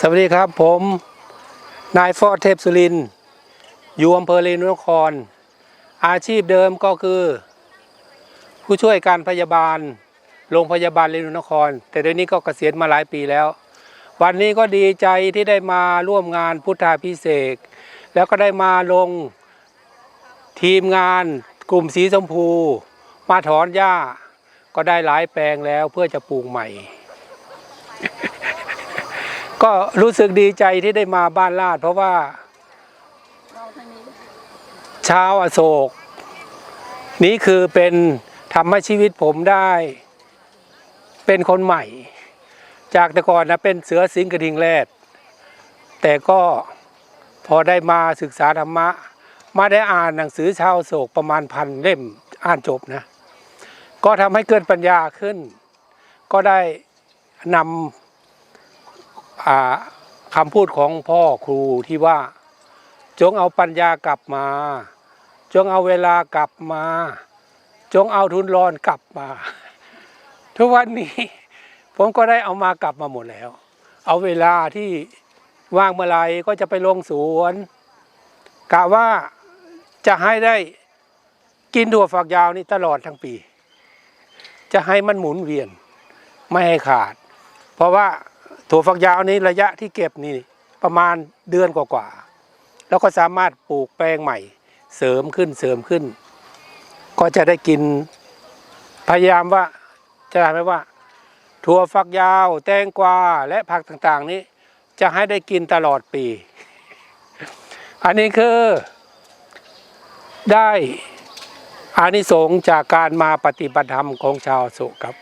สวัสดีครับผมนายฟอดเทพสุรินอยู่อำเภอเรนุนคร อาชีพเดิมก็คือ ผู้ช่วยการพยาบาลโรงพยาบาลเรนุนคร แต่เดี๋ยวนี้ก็เกษียณมาหลายปีแล้ว วันนี้ก็ดีใจที่ได้มาร่วมงานพุทธาพิเศษแล้วก็ได้มาลงทีมงานกลุ่มสีชมพู มาถอนหญ้าก็ได้หลายแปลงแล้วเพื่อจะปลูกใหม่ ก็รู้สึกดีใจที่ได้มาบ้านลาด เพราะว่าชาวอโศก นี้คือเป็นทำให้ชีวิตผมได้ เป็นคนใหม่ จากแต่ก่อนนะเป็นเสือสิงกระทิงแรด แต่ก็พอได้มาศึกษาธรรมะ มาได้อ่านหนังสือชาวโศกประมาณพันเล่มอ่านจบนะ ก็ทำให้เกิดปัญญาขึ้น ก็ได้นำ คำพูดของพ่อครูที่ว่า จงเอาปัญญากลับมา จงเอาเวลากลับมา จงเอาทุนรอนกลับมา ทุกวันนี้ผมก็ได้เอามากลับมาหมดแล้ว เอาเวลาที่ว่างเมื่อไรก็จะไปลงสวนกะว่าจะให้ได้กินถั่วฝักยาวนี่ตลอดทั้งปี จะให้มันหมุนเวียน ไม่ให้ขาด เพราะว่า ถั่วฝักยาวนี้ระยะที่เก็บนี่ประมาณเดือนกว่าๆแล้วก็สามารถปลูกแปลงใหม่ เสริมขึ้นเสริมขึ้น ก็จะได้กินพยายามว่าจะทำให้ว่า ถั่วฝักยาว แตงกวาและผักต่างๆ นี้ จะให้ได้กินตลอดปี อันนี้คือได้อานิสงส์จากการมาปฏิบัติธรรมของชาวอโศกครับ